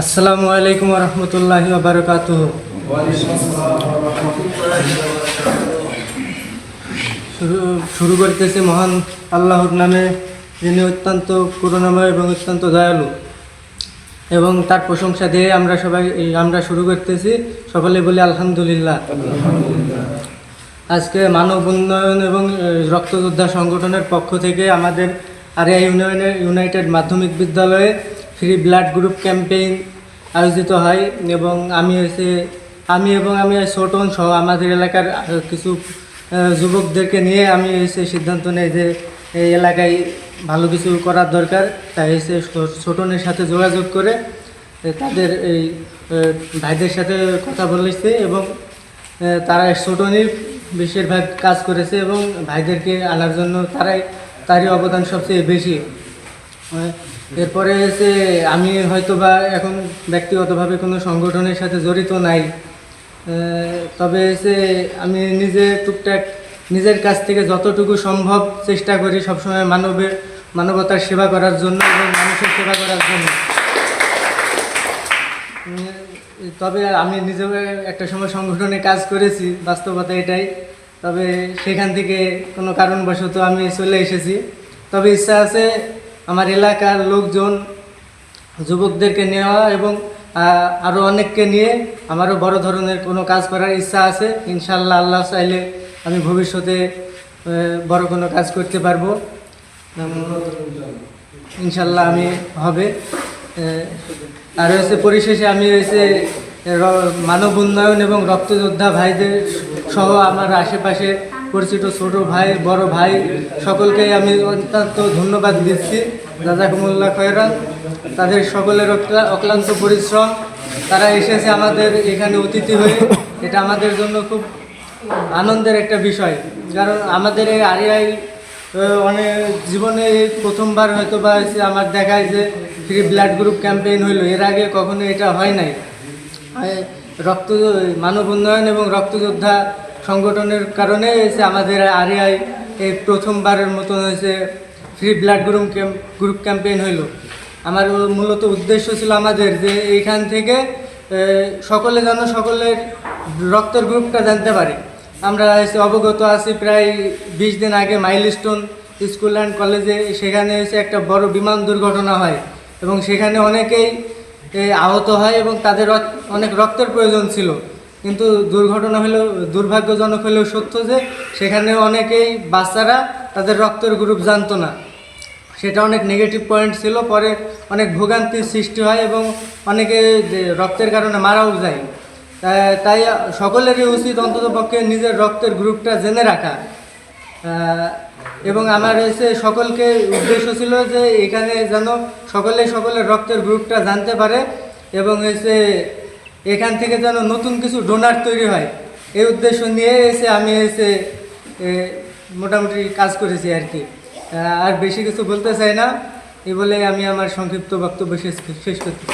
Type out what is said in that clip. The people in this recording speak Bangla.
আসসালামু আলাইকুম রহমতুল্লাহি বারকাত শুরু করতেছে মহান আল্লাহর নামে, যিনি অত্যন্ত করুণাময় এবং অত্যন্ত দয়ালু। এবং তার প্রশংসা দিয়ে আমরা সবাই, আমরা শুরু করতেছি। সকলে বলি আলহামদুলিল্লাহ। আজকে মানব উন্নয়ন এবং রক্তযোদ্ধা সংগঠনের পক্ষ থেকে আমাদের আরিয়া ইউনিয়নের, ইউনাইটেড মাধ্যমিক বিদ্যালয়ে ফ্রি ব্লাড গ্রুপ ক্যাম্পেইন আয়োজিত হয় এবং আমি হচ্ছে, আমি এবং আমি ছোটন সহ আমাদের এলাকার কিছু যুবকদেরকে নিয়ে আমি এসে সিদ্ধান্ত নেই যে এই এলাকায় ভালো কিছু করার দরকার। তাই এসে ছোটনের সাথে যোগাযোগ করে তাদের এই ভাইদের সাথে কথা বলেছে এবং তারা ছোটনির বেশিরভাগ কাজ করেছে এবং ভাইদেরকে আনার জন্য তারাই, তারই অবদান সবচেয়ে বেশি। এরপরে এসে আমি হয়তো বা এখন ব্যক্তিগতভাবে কোনো সংগঠনের সাথে জড়িত নাই। তবে এসে আমি নিজে টুকটাক নিজের কাছ থেকে যতটুকু সম্ভব চেষ্টা করি সবসময় মানবের মানবতার সেবা করার জন্য এবং মানুষের সেবা করার জন্য। তবে আমি নিজেও একটা সময় সংগঠনে কাজ করেছি, বাস্তবতা এটাই। তবে সেখান থেকে কোনো কারণবশত আমি চলে এসেছি। তবে ইচ্ছা আছে আমার এলাকার লোকজন, যুবকদেরকে নেওয়া এবং আরও অনেককে নিয়ে আমারও বড় ধরনের কোনো কাজ করার ইচ্ছা আছে। ইনশাল্লাহ আল্লাহ চাইলে আমি ভবিষ্যতে বড় কোনো কাজ করতে পারব। ইনশাল্লাহ আমি হবে। আর হচ্ছে পরিশেষে আমি হয়েছে মানব উন্নয়ন এবং রক্তযোদ্ধা ভাইদের সহ আমার আশেপাশে পরিচিত ছোট ভাই, বড় ভাই সকলকে আমি অত্যন্ত ধন্যবাদ দিচ্ছি। রাজাকুমুল্লাহ খয়রান তাদের সকলের অক্লা- অক্লান্ত পরিশ্রম। তারা এসেছে আমাদের এখানে অতিথি হয়ে। এটা আমাদের জন্য খুব আনন্দের একটা বিষয়। কারণ আমাদের এই আরিয়াই অনেক জীবনে প্রথমবার হয়তো বা আমার দেখায় যে ফ্রি ব্লাড গ্রুপ ক্যাম্পেইন হইল। এর আগে কখনো এটা হয় নাই। রক্ত, মানব উন্নয়ন এবং রক্তযোদ্ধা সংগঠনের কারণে হয়েছে আমাদের আরিয়ায় এই প্রথমবারের মতন হয়েছে free blood group camp group campaign হইল। আমার মূলত উদ্দেশ্য ছিল আমাদের যে এইখান থেকে সকলে যেন সকলের রক্তের গ্রুপটা জানতে পারে। আমরা অবগত আছি প্রায় বিশ দিন আগে মাইলস্টোন স্কুল অ্যান্ড কলেজে সেখানে এসে একটা বড় বিমান দুর্ঘটনা হয় এবং সেখানে অনেকেই আহত হয় এবং তাদের অনেক রক্তের প্রয়োজন ছিল। কিন্তু দুর্ঘটনা হলেও দুর্ভাগ্যজনক হলেও সত্য যে সেখানে অনেকেই বাচ্চারা তাদের রক্তের গ্রুপ জানতো না। সেটা অনেক নেগেটিভ পয়েন্ট ছিল, পরে অনেক ভোগান্তির সৃষ্টি হয় এবং অনেকে রক্তের কারণে মারাও যায়। তাই সকলেরই উচিত অন্তত পক্ষে নিজের রক্তের গ্রুপটা জেনে রাখা। এবং আমার এসে সকলকে উদ্দেশ্য ছিল যে এখানে যেন সকলে সকলের রক্তের গ্রুপটা জানতে পারে এবং এসে এখান থেকে যেন নতুন কিছু ডোনার তৈরি হয়। এই উদ্দেশ্য নিয়ে এসে আমি এসে মোটামুটি কাজ করেছি আর কি। আর বেশি কিছু বলতে চাই না। এ বলে আমি আমার সংক্ষিপ্ত বক্তব্য শেষ শেষ করছি।